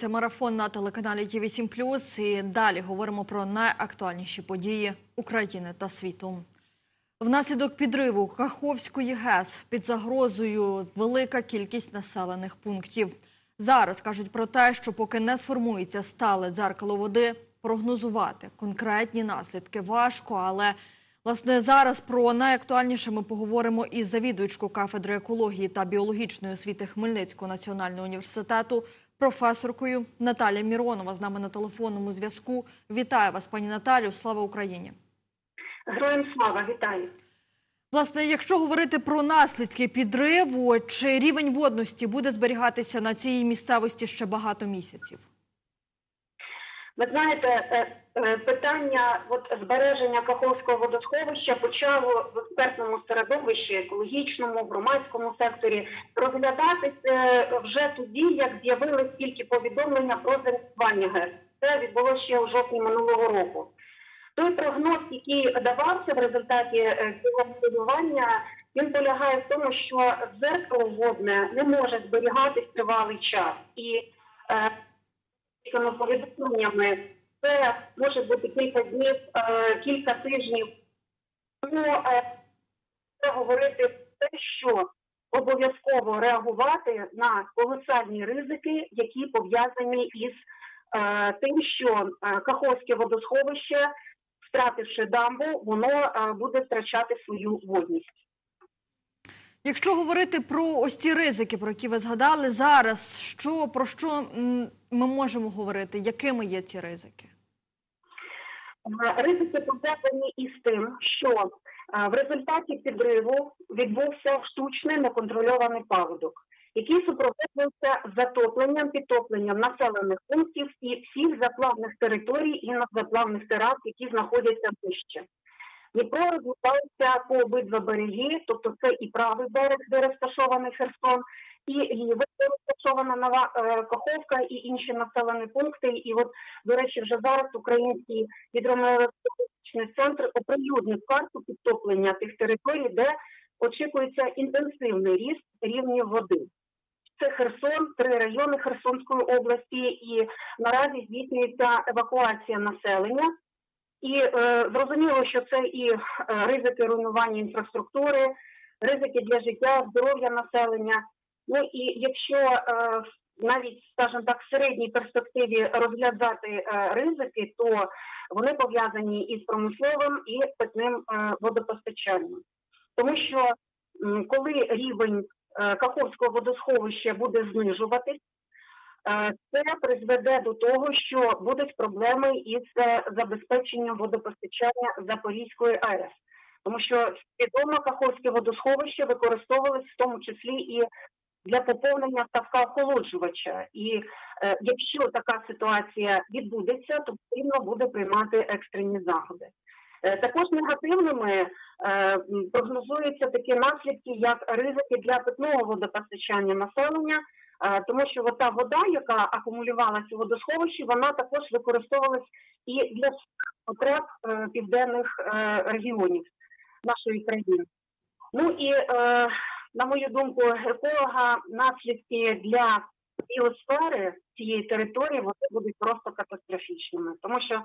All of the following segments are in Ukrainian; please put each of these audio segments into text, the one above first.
Продовжується марафон на телеканалі Ті 8 І далі говоримо про найактуальніші події України та світу. Внаслідок підриву Каховської ГЕС під загрозою велика кількість населених пунктів. Зараз кажуть про те, що поки не сформується стале дзеркало води, прогнозувати конкретні наслідки важко. Але власне зараз про найактуальніше ми поговоримо із завідувачкою кафедри екології та біологічної освіти Хмельницького національного університету, професоркою Наталія Міронова з нами на телефонному зв'язку. Вітаю вас, пані Наталю. Слава Україні! Героям слава, вітаю. Власне, якщо говорити про наслідки підриву, чи рівень водності буде зберігатися на цій місцевості ще багато місяців? Ви знаєте, е, е, питання от, збереження Каховського водосховища почало в експертному середовищі, екологічному, громадському секторі розглядатися вже тоді, як з'явились тільки повідомлення про замінування ГЕС. Це відбулося ще у жовтні минулого року. Той прогноз, який давався в результаті е, цього моделювання, він полягає в тому, що дзеркало водне не може зберігатись тривалий час. І е, повідомленнями це може бути кілька днів, е, кілька тижнів. Тому е, треба говорити те, що обов'язково реагувати на колосальні ризики, які пов'язані із е, тим, що Каховське водосховище, втративши дамбу, воно буде втрачати свою водність. Якщо говорити про ось ці ризики, про які ви згадали зараз, що про що ми можемо говорити? Якими є ці ризики? Ризики пов'язані із тим, що в результаті підриву відбувся штучний неконтрольований паводок, який супроводжується затопленням, підтопленням населених пунктів і всіх заплавних територій і надзаплавних терас, які знаходяться вище. Дніпро розгортається по обидва береги, тобто це і правий берег, де розташований Херсон, і лівий, де розташована нова е, Каховка і інші населені пункти. І от, до речі, вже зараз український гідрометеорологічний центр оприлюднив карту підтоплення тих територій, де очікується інтенсивний ріст рівнів води. Це Херсон, три райони Херсонської області, і наразі здійснюється евакуація населення. І е, зрозуміло, що це і е, ризики руйнування інфраструктури, ризики для життя, здоров'я населення. Ну і якщо е, навіть, скажімо так, в середній перспективі розглядати е, ризики, то вони пов'язані із промисловим і питним е, водопостачанням. Тому що м, коли рівень е, Каховського водосховища буде знижуватись, Е, Це призведе до того, що будуть проблеми із е, забезпеченням водопостачання Запорізької АЕС, тому що відомо Каховське водосховище використовувалось в тому числі і для поповнення ставка охолоджувача. І е, якщо така ситуація відбудеться, то потрібно буде приймати екстрені заходи. Е, Також негативними е, прогнозуються такі наслідки, як ризики для питного водопостачання населення. Е, тому що та вода, яка акумулювалася у водосховищі, вона також використовувалась і для потреб е, південних е, регіонів нашої країни. Ну і на мою думку, еколога наслідки для біосфери цієї території вони будуть просто катастрофічними, тому що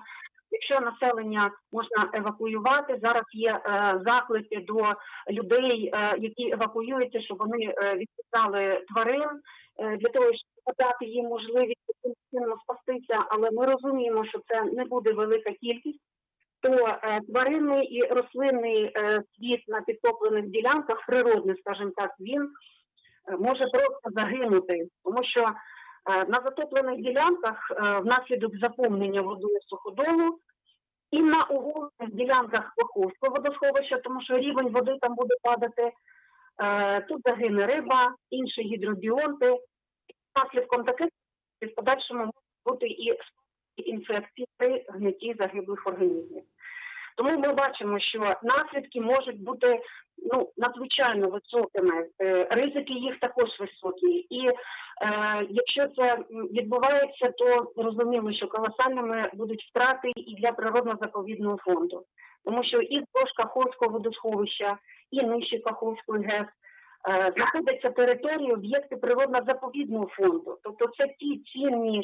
якщо населення можна евакуювати, зараз є е, заклики до людей, е, які евакуюються, щоб вони е, відписали тварин для того, щоб дати їм можливість спастися, але ми розуміємо, що це не буде велика кількість. То тваринний і рослинний світ на підтоплених ділянках, природний, скажімо так, він може просто загинути, тому що на затоплених ділянках внаслідок заповнення водою суходолу і на оголених ділянках Каховського водосховища, тому що рівень води там буде падати. Е, Тут загине риба, інші гідробіонти. Наслідком таких в подальшому можуть бути і інфекції при гнитті загиблих організмів. Тому ми бачимо, що наслідки можуть бути ну надзвичайно високими, е, ризики їх також високі. І е, якщо це відбувається, то розуміло, що колосальними будуть втрати і для природно-заповідного фонду, тому що і вздовж Каховського водосховища, і нижче Каховської ГЕС е, знаходяться території об'єкти природно-заповідного фонду. Тобто це ті цінні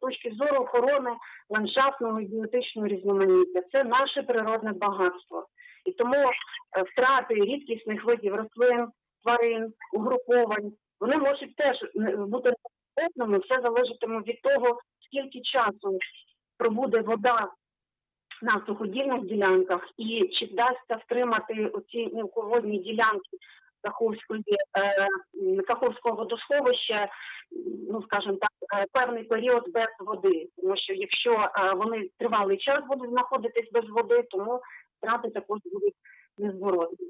точки зору охорони ландшафтного і біотичного різноманіття. Це наше природне багатство. І тому е, втрати рідкісних видів рослин, тварин, угруповань, вони можуть теж е, бути небезпечними. Все залежатиме від того, скільки часу пробуде вода на суходільних ділянках і чи вдасться втримати оці мілководні ділянки Каховської, е, Каховського водосховища, ну скажімо так, е, певний період без води. Тому що якщо е, вони тривалий час будуть знаходитись без води, тому втрати також будуть незворотні.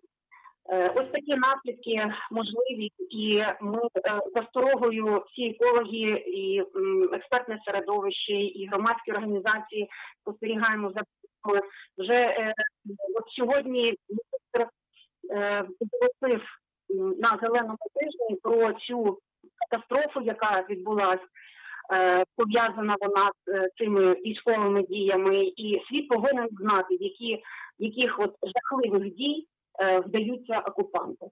Е, Ось такі наслідки можливі, і ми е, за старогою всі екологи і експертне середовище, і громадські організації спостерігаємо за вже е, от сьогодні е, оголосив на зеленому тижні про цю катастрофу, яка відбулась. Е, Пов'язана вона з е, цими військовими діями, і світ повинен знати, які яких от жахливих дій е, вдаються окупанти.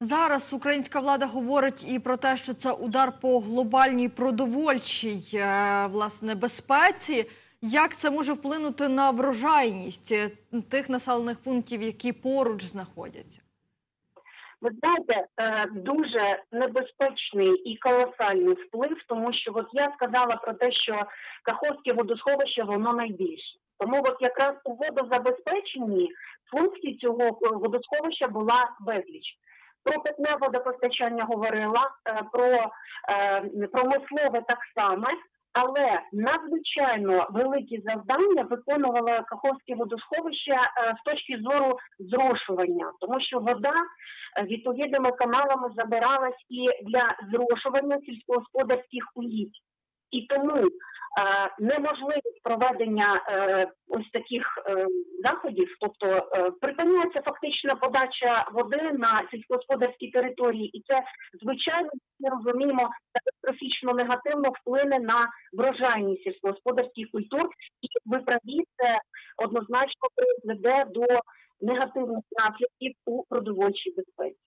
Зараз українська влада говорить і про те, що це удар по глобальній продовольчій е, власне безпеці. Як це може вплинути на врожайність е, тих населених пунктів, які поруч знаходяться? Ви знаєте, е, дуже небезпечний і колосальний вплив, тому що от я сказала про те, що Каховське водосховище воно найбільше. Тому от якраз у водозабезпеченні функцій цього е, водосховища була безліч. Про питне водопостачання говорила, про промислове так само, але надзвичайно великі завдання виконувало Каховське водосховище е, з точки зору зрошування, тому що вода е, відповідними каналами забиралась і для зрошування сільськогосподарських угідь. І тому е, неможливість проведення е, ось таких е, заходів, тобто е, припиняється фактично подача води на сільськогосподарські території, і це звичайно ми розуміємо катастрофічно негативно вплине на врожайність сільськогосподарських культур, і ви праві, це однозначно призведе до негативних наслідків у продовольчій безпеці.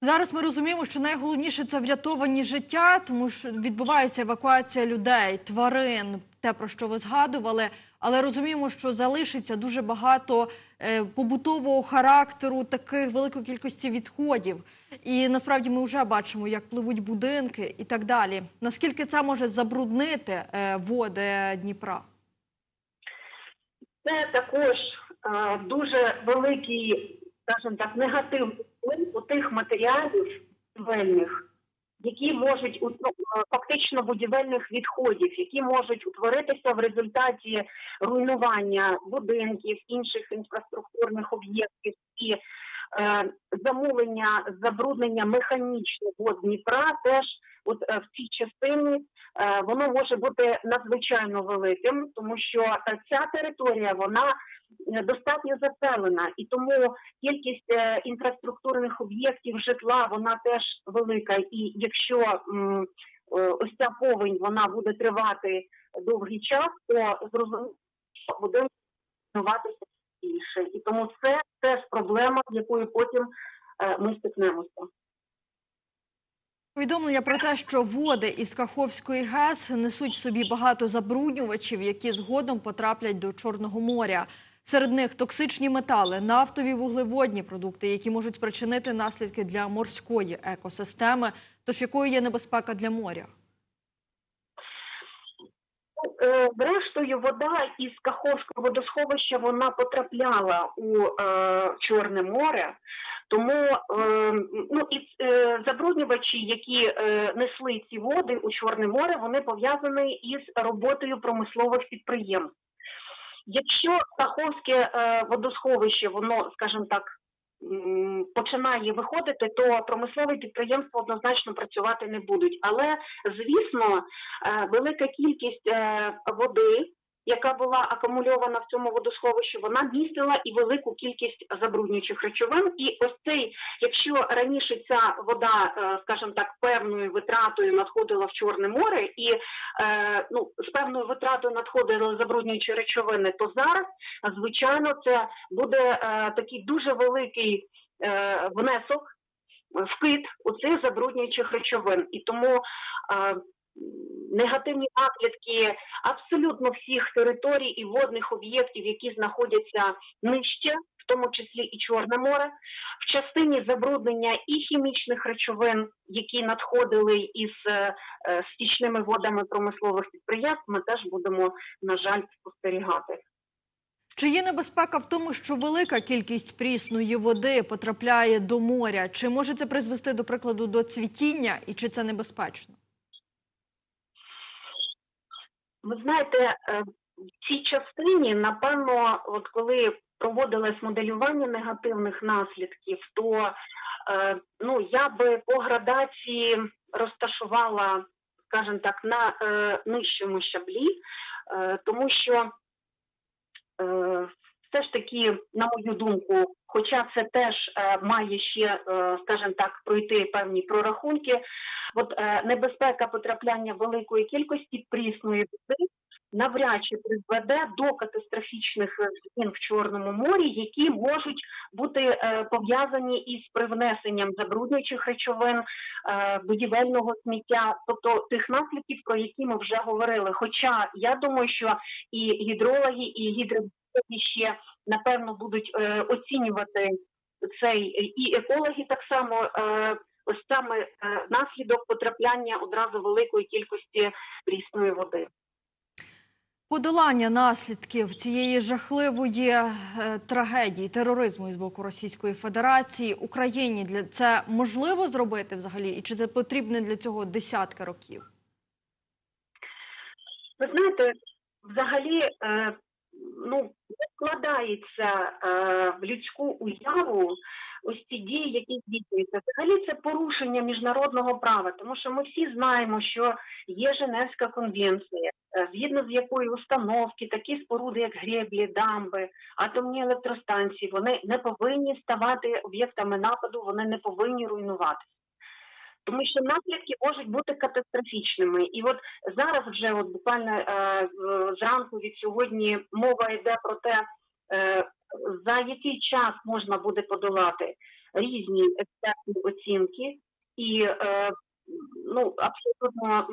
Зараз ми розуміємо, що найголовніше це врятовані життя, тому що відбувається евакуація людей, тварин, те про що ви згадували. Але розуміємо, що залишиться дуже багато е, побутового характеру таких великої кількості відходів. І насправді ми вже бачимо, як пливуть будинки і так далі. Наскільки це може забруднити е, води Дніпра? Це також е, дуже великий, скажімо так, вплив у тих матеріалів будівельних, які можуть ут- ну, е, фактично будівельних відходів, які можуть утворитися в результаті руйнування будинків, інших інфраструктурних об'єктів і е, замулення, забруднення механічних вод Дніпра теж от е, в цій частині е, воно може бути надзвичайно великим, тому що ця територія вона достатньо заселена, і тому кількість інфраструктурних об'єктів житла вона теж велика. І якщо ось ця повень вона буде тривати довгий час, то зрозуміло, що руйнуватися більше. І тому це проблема, з якою потім е, ми стикнемося. Повідомлення про те, що води із Каховської ГЕС несуть в собі багато забруднювачів, які згодом потраплять до Чорного моря. Серед них токсичні метали, нафтові вуглеводні продукти, які можуть спричинити наслідки для морської екосистеми, тож якою є небезпека для моря. Е, Зрештою, вода із Каховського водосховища вона потрапляла у е, Чорне море, тому е, ну і е, забруднювачі, які е, несли ці води у Чорне море, вони пов'язані із роботою промислових підприємств. Якщо Каховське е, водосховище, воно, скажімо так, починає виходити, то промислові підприємства однозначно працювати не будуть. Але звісно, е, велика кількість е, води, яка була акумульована в цьому водосховищі, вона містила і велику кількість забруднюючих речовин. І ось цей, якщо раніше ця вода, е, скажімо так, певною витратою надходила в Чорне море, і е, ну з певною витратою надходили забруднюючі речовини, то зараз, звичайно, це буде е, такий дуже великий внесок вкид у цих забруднюючих речовин. І тому негативні наслідки абсолютно всіх територій і водних об'єктів, які знаходяться нижче, в тому числі і Чорне море, в частині забруднення і хімічних речовин, які надходили із е, е, стічними водами промислових підприємств, ми теж будемо, на жаль, спостерігати. Чи є небезпека в тому, що велика кількість прісної води потрапляє до моря? Чи може це призвести, до прикладу, до цвітіння, і чи це небезпечно? Ви знаєте, е, в цій частині, напевно, от коли проводилось моделювання негативних наслідків, то е, ну я би по градації розташувала, скажімо так, на е, нижчому щаблі, тому що все ж таки, на мою думку, хоча це теж е, має ще, е, скажімо так, пройти певні прорахунки, от е, небезпека потрапляння великої кількості прісної води навряд чи призведе до катастрофічних е, змін в Чорному морі, які можуть бути е, пов'язані із привнесенням забруднюючих речовин, е, будівельного сміття, тобто тих наслідків, про які ми вже говорили. Хоча я думаю, що і гідрологи, і гідробіологи ще напевно будуть е, оцінювати цей і екологи так само. Е, Ось саме е, наслідок потрапляння одразу великої кількості прісної води. Подолання наслідків цієї жахливої е, трагедії тероризму із боку Російської Федерації Україні для це можливо зробити взагалі, і чи це потрібно для цього десятки років? Ви знаєте, взагалі, е, ну, вкладається е, в людську уяву ось ці дії, які здійснюються. Взагалі це порушення міжнародного права, тому що ми всі знаємо, що є Женевська конвенція, е, згідно з якою установки, такі споруди, як греблі, дамби, атомні електростанції, вони не повинні ставати об'єктами нападу, вони не повинні руйнуватися. Тому що наслідки можуть бути катастрофічними. І от зараз вже от буквально е, зранку від сьогодні мова йде про те, е, за який час можна буде подолати різні експертні оцінки і е, ну, абсолютно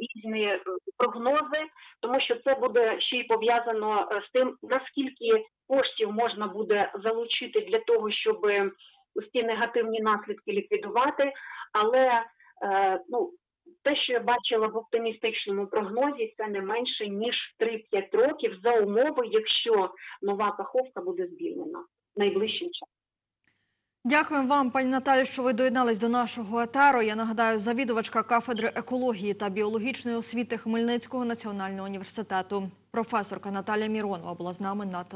різні прогнози, тому що це буде ще й пов'язано е, з тим, наскільки коштів можна буде залучити для того, щоб ці негативні наслідки ліквідувати. Але е, ну, те, що я бачила в оптимістичному прогнозі, це не менше ніж 3-5 років за умови, якщо нова каховка буде звільнена найближчим часом. Дякуємо вам, пані Наталі, що ви доєднались до нашого етеру. Я нагадаю, завідувачка кафедри екології та біологічної освіти Хмельницького національного університету. Професорка Наталя Міронова була з нами на.